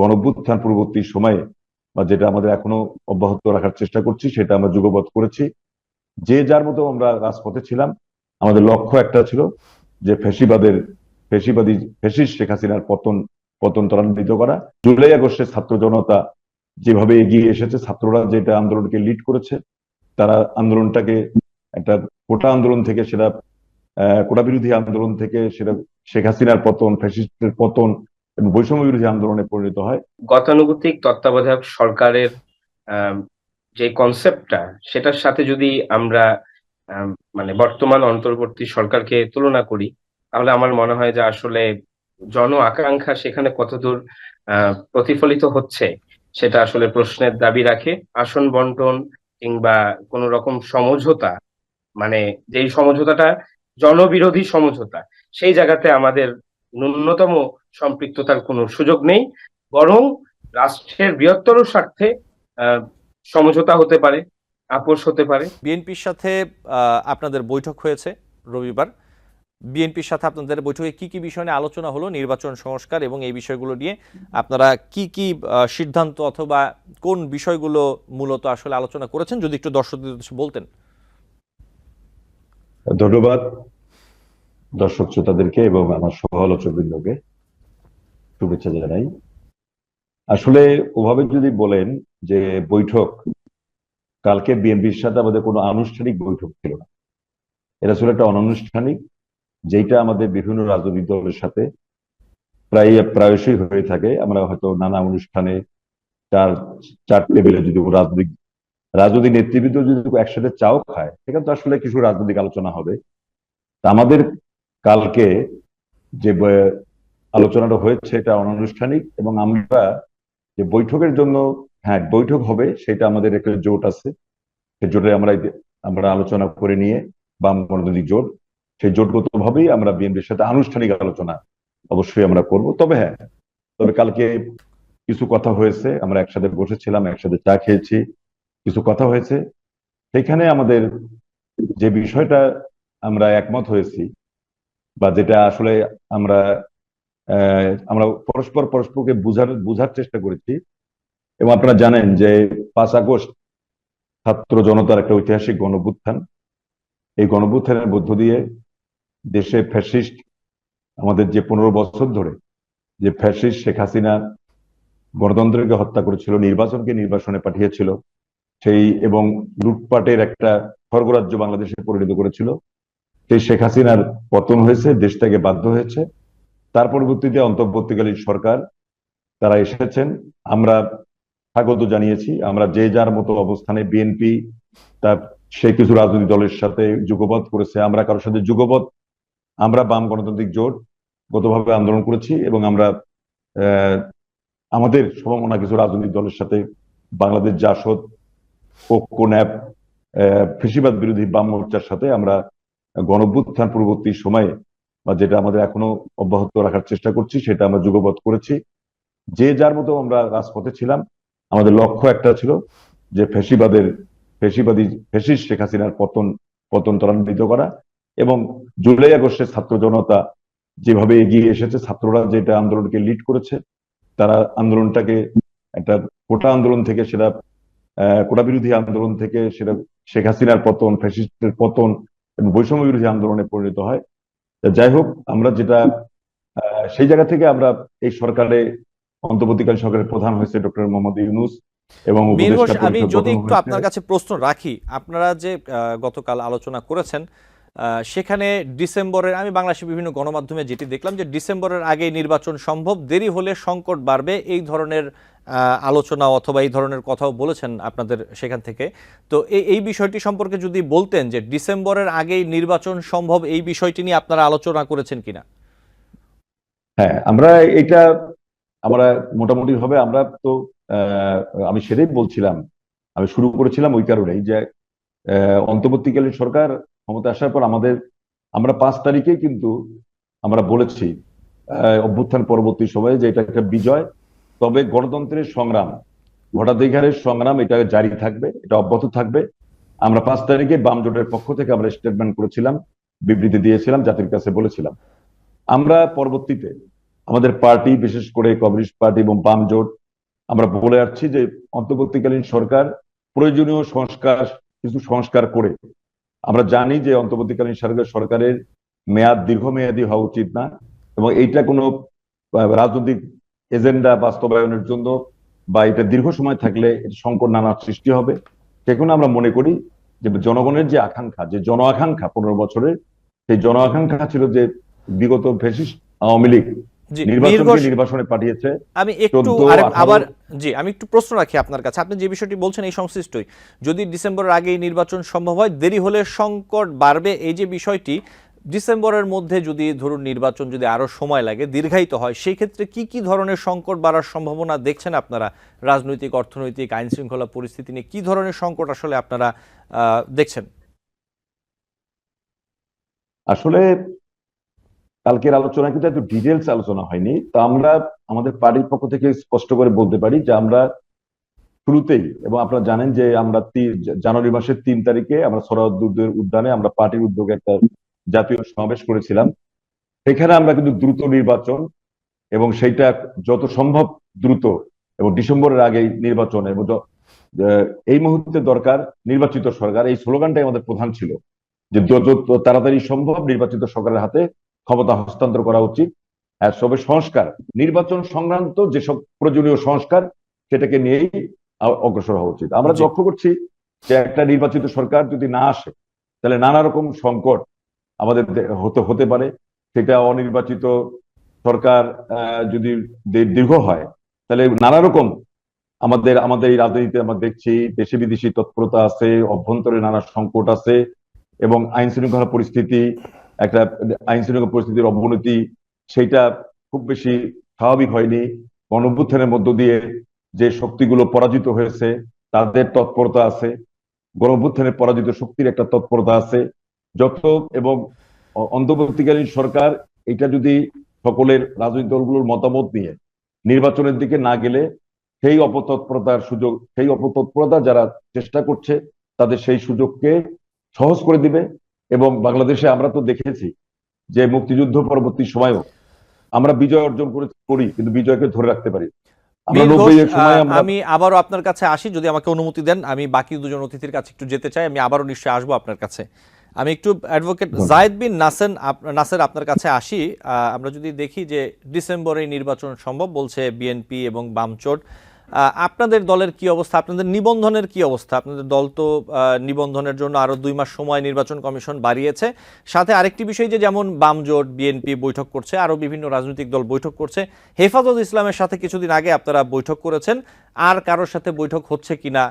গণভ্যুত্থান পূর্ববর্তী সময়ে, বা যেটা আমাদের এখনও অব্যাহত রাখার চেষ্টা করছি, সেটা আমরা যুগবৎ করেছি। যে যার মতো আমরা রাজপথে ছিলাম, আমাদের লক্ষ্য একটা ছিল যে ফেসিবাদের, ফেসিবাদী ফেসিস শেখ হাসিনার পতন পতন ত্বরান্বিত করা। জুলাই আগস্টের ছাত্র জনতা যেভাবে এগিয়ে এসেছে, ছাত্ররা যেটা আন্দোলনকে লিড করেছে, তারা আন্দোলনটাকে একটা কোটা আন্দোলন থেকে সেটা কোটা বিরোধী আন্দোলন থেকে সেটা শেখ হাসিনার পতন ফ্যাসিস্টের পতন এবং বৈষম্য বিরোধী আন্দোলনে পরিণত হয়। গতানুগতিক তত্ত্বাবধায়ক সরকারের যে কনসেপ্টটা সেটার সাথে যদি আমরা মানে বর্তমান অন্তর্বর্তী সরকারকে তুলনা করি, তাহলে আমার মনে হয় যে আসলে জন আকাঙ্ক্ষা সেখানে কতদূর প্রতিফলিত হচ্ছে, সেটা আসলে প্রশ্নের দাবি রাখে। আসন বন্টন কিংবা কোন রকম সমঝোতা মানে যেই সমঝোতাটা জনবিরোধী সমঝোতা, সেই জায়গাতে আমাদের ন্যূনতম সম্পৃক্ততার কোনো সুযোগ নেই বরং রাষ্ট্রের বৃহত্তর স্বার্থে সমঝোতা হতে পারে আপোষ হতে পারে। বিএনপির সাথে আপনাদের বৈঠক হয়েছে রবিবার। বিএনপির সাথে আপনাদের বৈঠকে কি কি বিষয় নিয়ে আলোচনা হলো নির্বাচন সংস্কার এবং এই বিষয়গুলো নিয়ে আপনারা কি কি সিদ্ধান্ত অথবা কোন বিষয়গুলো মূলত আসলে আলোচনা করেছেন যদি একটু দর্শকদের বলতেন। ধন্যবাদ দর্শক শ্রোতাদেরকে এবং আমার সহ আলোচকবৃন্দকে। শুভেচ্ছা জানাই। আসলে ওভাবে যদি বলেন যে বৈঠক, কালকে বিএনপির সাথে আমাদের কোনো আনুষ্ঠানিক বৈঠক ছিল না। এটা ছিল একটা অনানুষ্ঠানিক যেটা আমাদের বিভিন্ন রাজনৈতিক দলের সাথে প্রায়, প্রায়শই হয়ে থাকে। আমরা হয়তো নানা অনুষ্ঠানে চার চার টেবিলে যদি রাজনৈতিক রাজনৈতিক নেতৃবৃন্দ যদি একসাথে চাও খায়, সেখানে তো আসলে কিছু রাজনৈতিক আলোচনা হবে। আমাদের কালকে যে আলোচনাটা হয়েছে, এটা অনানুষ্ঠানিক এবং আমরা যে বৈঠকের জন্য হ্যাঁ বৈঠক হবে, সেটা আমাদের একটা জোট আছে। সেই জোটে আমরা আমরা আলোচনা করে নিয়ে বাম গণতান্ত্রিক জোট, সেই জোটগত ভাবেই আমরা বিএনপির সাথে আনুষ্ঠানিক আলোচনা অবশ্যই আমরা করব। তবে হ্যাঁ তবে কালকে কিছু কথা হয়েছে, আমরা একসাথে বসেছিলাম, একসাথে চা খেয়েছি, কিছু কথা হয়েছে। সেখানে আমাদের যে বিষয়টা আমরা একমত হয়েছি বা যেটা আসলে আমরা আমরা পরস্পর পরস্পরকে বুঝার বুঝার চেষ্টা করেছি। এবং আপনারা জানেন যে পাঁচ আগস্ট ছাত্র জনতার একটা ঐতিহাসিক গণভুত্থান এই গণভুত্থানের মধ্য দিয়ে দেশে ফ্যাসিস্ট, আমাদের যে পনেরো বছর ধরে যে ফ্যাসিস্ট শেখ হাসিনা গণতন্ত্রকে হত্যা করেছিল, নির্বাচনকে নির্বাসনে পাঠিয়েছিল, সেই এবং লুটপাটের একটা স্বর্গরাজ্য বাংলাদেশে পরিণত করেছিল, সেই শেখ হাসিনার পতন হয়েছে, দেশটাকে বাধ্য হয়েছে। তার পরবর্তীতে অন্তর্বর্তীকালীন সরকার, তারা এসেছেন। আমরা স্বাগত জানিয়েছি। আমরা যে যার মতো অবস্থানে বিএনপি তার সে কিছু রাজনৈতিক দলের সাথে যুগবৎ করেছে। আমরা কারোর সাথে যুগবৎ আমরা বাম গণতান্ত্রিক জোট গতভাবে আন্দোলন করেছি এবং আমরা আমাদের সমমনা কিছু রাজনৈতিক দলের সাথে বাংলাদেশ, জাসদ ঐক্য ন্যাপ ফেসিবাদ বিরোধী বাম মোর্চার সাথে আমরা গণভ্যুত্থান পূর্ববর্তী সময়ে বা যেটা আমাদের এখনও অব্যাহত রাখার চেষ্টা করছি, সেটা আমরা যুগবৎ করেছি। যে যার মতো আমরা রাজপথে ছিলাম, আমাদের লক্ষ্য একটা ছিল যে ফেসিবাদের, ফেসিবাদী ফেসিস শেখ হাসিনার পতন পতন ত্বরান্বিত করা এবং জুলাই আগস্টের ছাত্র জনতা যেভাবে এগিয়ে এসেছে, ছাত্ররা যেটা আন্দোলনকে লিড করেছে, তারা আন্দোলনটাকে একটা কোটা আন্দোলন থেকে সেটা কোটা বিরোধী আন্দোলন থেকে সেটা শেখ হাসিনার পতন ফ্যাসিস্টের পতন এবং বৈষম্য বিরোধী আন্দোলনে পরিণত হয়। যাই হোক আমরা যেটা সেই জায়গা থেকে আমরা এই সরকারে অন্তর্বর্তীকালীন সরকারের প্রধান হয়েছে ডক্টর মোহাম্মদ ইউনুস এবং আমি যদি একটু আপনার কাছে প্রশ্ন রাখি আপনারা যে গতকাল আলোচনা করেছেন সেখানে ডিসেম্বরের আমি বাংলাদেশের বিভিন্ন গণমাধ্যমে যেটি দেখলাম যে ডিসেম্বরের আগে নির্বাচন সম্ভব দেরি হলে সংকট বাড়বে এই ধরনের আলোচনা অথবা এই ধরনের কথাও বলেছেন আপনাদের সেখান থেকে। তো এই বিষয়টি সম্পর্কে যদি বলতেন যে ডিসেম্বরের আগেই নির্বাচন সম্ভব, এই বিষয়টি নিয়ে আপনারা আলোচনা করেছেন কিনা? হ্যাঁ আমরা এটা আমরা মোটামুটি ভাবে আমরা তো আমি সেটাই বলছিলাম, আমি শুরু করেছিলাম ওই কারণেই যে অন্তর্বর্তীকালীন সরকার ক্ষমতা আসার পর আমাদের, আমরা পাঁচ তারিখে কিন্তু আমরা বলেছি অভ্যুত্থান পরবর্তী সময়ে যে এটা একটা বিজয় তবে গণতন্ত্রের সংগ্রাম, ভোটাধিকারের সংগ্রাম, এটা জারি থাকবে, এটা অব্যাহত থাকবে। আমরা পাঁচ তারিখে বাম জোটের পক্ষ থেকে আমরা স্টেটমেন্ট করেছিলাম, বিবৃতি দিয়েছিলাম, জাতির কাছে বলেছিলাম। আমরা পরবর্তীতে আমাদের পার্টি, বিশেষ করে কমিউনিস্ট পার্টি এবং বাম জোট, আমরা বলে আসছি যে অন্তর্বর্তীকালীন সরকার প্রয়োজনীয় সংস্কার, কিছু সংস্কার করে। আমরা জানি যে অন্তর্বর্তীকালীন সরকার, সরকারের মেয়াদ দীর্ঘমেয়াদী হওয়া উচিত না এবং এইটা কোনো রাজনৈতিক এজেন্ডা বাস্তবায়নের জন্য বা এটা দীর্ঘ সময় থাকলে সংকট নানা সৃষ্টি হবে। সেখানে আমরা মনে করি যে জনগণের যে আকাঙ্ক্ষা যে জন আকাঙ্ক্ষা পনেরো বছরের সেই জন আকাঙ্ক্ষা ছিল যে বিগত ফেসিস্ট আওয়ামী লীগ নির্বাচনে পাঠিয়েছে। আমি একটু 14, আরে- 18 আবার জি আমি একটু প্রশ্ন রাখি আপনার কাছে। আপনি যে বিষয়টি বলছেন এই সংশ্লিষ্টই যদি ডিসেম্বরের আগেই নির্বাচন সম্ভব হয় দেরি হলে সংকট বাড়বে। এই যে বিষয়টি ডিসেম্বরের মধ্যে যদি ধরুন নির্বাচন যদি আরও সময় লাগে, দীর্ঘায়িত হয় সেই ক্ষেত্রে কি কি ধরনের সংকট বাড়ার সম্ভাবনা দেখছেন আপনারা? রাজনৈতিক, অর্থনৈতিক আইন শৃঙ্খলা পরিস্থিতি নিয়ে কি ধরনের সংকট আসলে আপনারা দেখছেন? আসলে কালকের আলোচনা কিন্তু একটু ডিটেলস আলোচনা হয়নি। তো আমরা আমাদের পার্টির পক্ষ থেকে স্পষ্ট করে বলতে পারি যে আমরা শুরুতেই, এবং আপনারা জানেন যে আমরা জানুয়ারি মাসের তিন তারিখে আমরা সরাউদ্দুর উদ্যানে আমরা পার্টির উদ্যোগে একটা জাতীয় সমাবেশ করেছিলাম। সেখানে আমরা কিন্তু দ্রুত নির্বাচন এবং সেইটা যত সম্ভব দ্রুত এবং ডিসেম্বরের আগে নির্বাচন এবং এই মুহূর্তে দরকার নির্বাচিত সরকার। এই স্লোগানটাই আমাদের প্রধান ছিল যে যত তাড়াতাড়ি সম্ভব নির্বাচিত সরকারের হাতে ক্ষমতা হস্তান্তর করা উচিত। আর সবে সংস্কার নির্বাচন সংক্রান্ত যেসব প্রয়োজনীয় সংস্কার সেটাকে নিয়েই অগ্রসর হওয়া উচিত। আমরা লক্ষ্য করছি যে একটা নির্বাচিত সরকার যদি না আসে তাহলে নানা রকম সংকট আমাদের হতে হতে পারে। সেটা অনির্বাচিত সরকার যদি দীর্ঘ হয়, তাহলে নানা রকম আমাদের আমাদের এই রাজনীতিতে আমরা দেখছি দেশি বিদেশি তৎপরতা আছে, অভ্যন্তরে নানা সংকট আছে এবং আইন শৃঙ্খলা পরিস্থিতি, একটা আইন শৃঙ্খলা পরিস্থিতির অবনতি, সেইটা খুব বেশি স্বাভাবিক হয়নি। গণঅভ্যুত্থানের মধ্য দিয়ে যে শক্তিগুলো পরাজিত হয়েছে, তাদের তৎপরতা আছে। গণঅভ্যুত্থানের পরাজিত শক্তির একটা তৎপরতা আছে। যত এবং অন্তর্বর্তীকালীন সরকার এটা যদি সকলের রাজনৈতিক দলগুলোর মতামত নিয়ে নির্বাচনের দিকে না গেলে সেই অপতৎপরতার সুযোগ সেই অপতৎপরতা যারা চেষ্টা করছে তাদের সেই সুযোগকে সহজ করে দিবে এবং বাংলাদেশে আমরা তো দেখেছি যে মুক্তিযুদ্ধ পরবর্তী সময়ও আমরা বিজয় অর্জন করে করি কিন্তু বিজয়কে ধরে রাখতে পারি। আমি আবারও আপনার কাছে আসি যদি আমাকে অনুমতি দেন আমি বাকি দুজন অতিথির কাছে একটু যেতে চাই আমি আবারও নিশ্চয়ই আসব আপনার কাছে। আমি একটু অ্যাডভোকেট জায়দ বিন নাসেন নাসের আপনার কাছে আসি। আমরা যদি দেখি যে ডিসেম্বরে নির্বাচন সম্ভব বলছে বিএনপি এবং বামচোট। আপনাদের দলের কি অবস্থা? আপনাদের নিবন্ধনের কি অবস্থা? আপনাদের দল তো নিবন্ধনের জন্য আরও দুই মাস সময় নির্বাচন কমিশন বাড়িয়েছে। সাথে আরেকটি বিষয় যে যেমন বামজোট, বিএনপি বৈঠক করছে, আরও বিভিন্ন রাজনৈতিক দল বৈঠক করছে। হেফাজত ইসলামের সাথে কিছুদিন আগে আপনারা বৈঠক করেছেন। আর কারোর সাথে বৈঠক হচ্ছে কিনা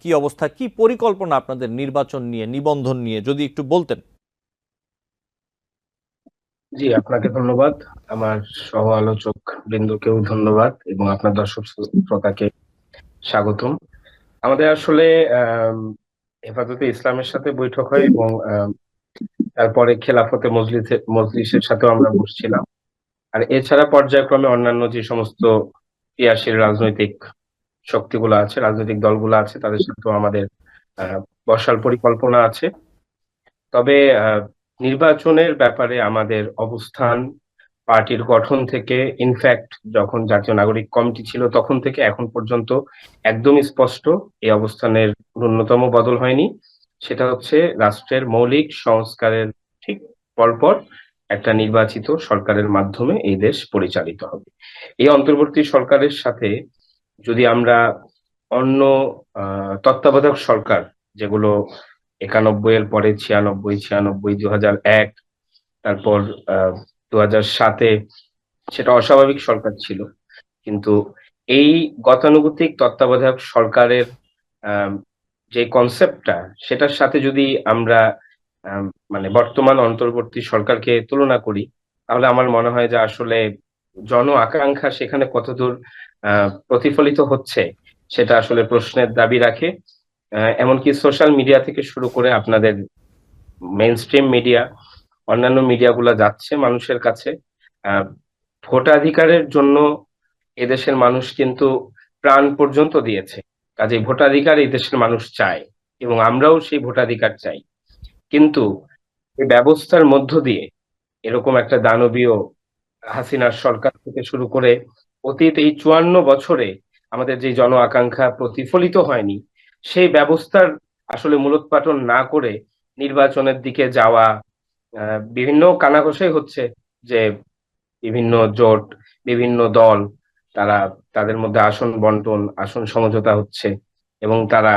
কি অবস্থা, কি পরিকল্পনা আপনাদের নির্বাচন নিয়ে, নিবন্ধন নিয়ে যদি একটু বলতেন? জি আপনাকে ধন্যবাদ। আমার সহ আলোচক বৃন্দকেও ধন্যবাদ এবং আপনার দর্শক শ্রোতাকে স্বাগতম। আমাদের আসলে হেফাজতে ইসলামের সাথে বৈঠক হয় এবং তারপরে খেলাফতে মজলিসে মজলিসের সাথেও আমরা বসছিলাম। আর এছাড়া পর্যায়ক্রমে অন্যান্য যে সমস্ত ক্রিয়াশীল রাজনৈতিক শক্তিগুলো আছে রাজনৈতিক দলগুলো আছে তাদের সাথেও আমাদের বসার পরিকল্পনা আছে। তবে আহ, নির্বাচনের ব্যাপারে আমাদের অবস্থান, পার্টির গঠন থেকে ইনফ্যাক্ট যখন জাতীয় নাগরিক কমিটি ছিল তখন থেকে এখন পর্যন্ত একদমই স্পষ্ট এই অবস্থানের ন্যূনতম বদল হয়নি। সেটা হচ্ছে রাষ্ট্রের মৌলিক সংস্কারের ঠিক পরপর একটা নির্বাচিত সরকারের মাধ্যমে এই দেশ পরিচালিত হবে। এই অন্তর্বর্তী সরকারের সাথে যদি আমরা অন্য তত্ত্বাবধায়ক সরকার যেগুলো একানব্বই এর পরে ছিয়ানব্বই ছিয়ানব্বই দু এক তারপর দু সাতে সেটা অস্বাভাবিক সরকার ছিল। কিন্তু এই গতানুগতিক তত্ত্বাবধায়ক সরকারের যে কনসেপ্টটা সেটার সাথে যদি আমরা আম, মানে বর্তমান অন্তর্বর্তী সরকারকে তুলনা করি তাহলে আমার মনে হয় যে আসলে জন আকাঙ্ক্ষা সেখানে কতদূর প্রতিফলিত হচ্ছে সেটা আসলে প্রশ্নের দাবি রাখে। এমনকি সোশ্যাল মিডিয়া থেকে শুরু করে আপনাদের মেইন স্ট্রিম মিডিয়া অন্যান্য মিডিয়াগুলো যাচ্ছে মানুষের কাছে। ভোটাধিকারের জন্য এদেশের মানুষ কিন্তু প্রাণ পর্যন্ত দিয়েছে। কাজে ভোটাধিকার এই দেশের মানুষ চায় এবং আমরাও সেই ভোটাধিকার চাই। কিন্তু এই ব্যবস্থার মধ্য দিয়ে এরকম একটা দানবীয় হাসিনার সরকার থেকে শুরু করে অতীত এই চুয়ান্ন বছরে আমাদের যে জন আকাঙ্ক্ষা প্রতিফলিত হয়নি সেই ব্যবস্থার আসলে মূলোৎপাটন না করে নির্বাচনের দিকে যাওয়া বিভিন্ন কানাঘষাই হচ্ছে যে বিভিন্ন জোট বিভিন্ন দল তারা তাদের মধ্যে আসন বন্টন আসন সমঝোতা হচ্ছে এবং তারা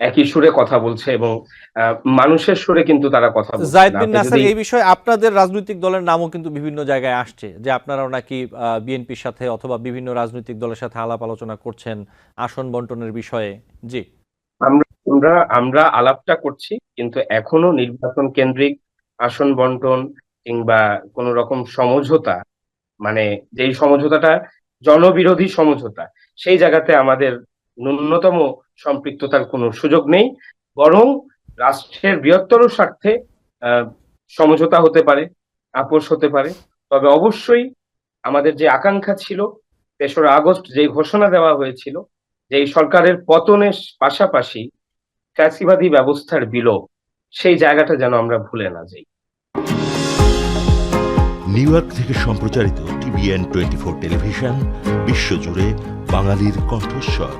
একই সুরে কথা বলছে এবং আহ, মানুষের সুরে কিন্তু তারা কথা বলছে জায়েদ বিন আপনি নাসার এই বিষয়ে আপনাদের রাজনৈতিক দলের নামও কিন্তু বিভিন্ন জায়গায় আসছে যে আপনারাও নাকি বিএনপির সাথে অথবা বিভিন্ন রাজনৈতিক দলের সাথে আলাপ আলোচনা করছেন আসন বন্টনের বিষয়ে। জি। আমরা আমরা আলাপটা করছি, কিন্তু এখনও নির্বাচন কেন্দ্রিক আসন বন্টন কিংবা কোন রকম সমঝোতা মানে যেই সমঝোতাটা জনবিরোধী সমঝোতা, সেই জায়গাতে আমাদের ন্যূনতম সম্পৃক্ততার কোনো সুযোগ নেই, বরং রাষ্ট্রের বৃহত্তর স্বার্থে সমঝোতা হতে পারে, আপোষ হতে পারে। তবে অবশ্যই আমাদের যে আকাঙ্ক্ষা ছিল, তেসরা আগস্ট যে ঘোষণা দেওয়া হয়েছিল যে এই সরকারের পতনের পাশাপাশি ফ্যাসিবাদী ব্যবস্থার বিলোপ, সেই জায়গাটা যেন আমরা ভুলে না যাই। নিউ ইয়র্ক থেকে সম্প্রচারিত টিভিএন টোয়েন্টি ফোর টেলিভিশন, বিশ্বজুড়ে বাঙালির কণ্ঠস্বর।